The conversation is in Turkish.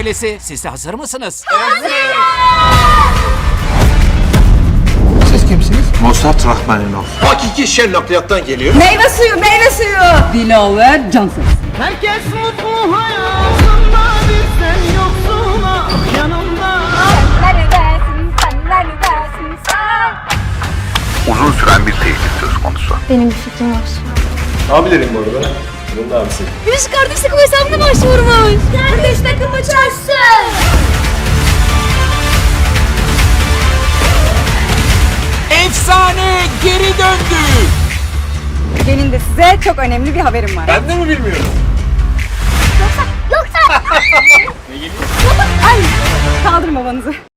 ailesi siz de hazır mısınız? Siz kimsiniz? Mossad Rahmaninov. Hakiki Sherlock'tan geliyor. Meyve suyu, meyve suyu. Dilaver Cansın. Herkes mutlu hayatında bizden yoksuna yanımda Neredesin sen? Uzun süren bir tehdit söz konusu. Benim bir fikrim var. Abilerim bu arada. Bunun abisi. Yüz kardeş takım hesabına başvurmuş. Çözsün. Efsane geri döndü. Gelin de size çok önemli bir haberim var. Ben de mi bilmiyorum? Yoksa Ay, kaldırın babanızı.